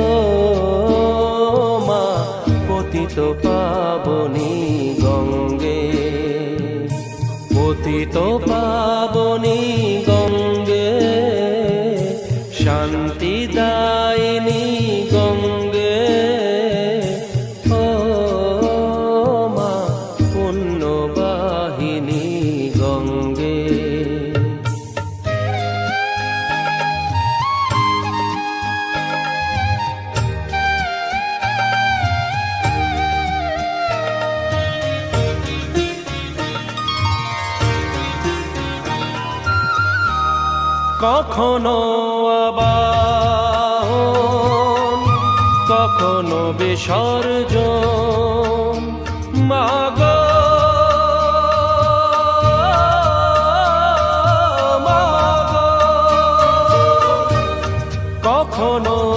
ও মা পতিত পাবনি গঙ্গে। পতিত পাবনি গঙ্গে শান্তি কখনো আবার কখনো বিসর্জ কখনো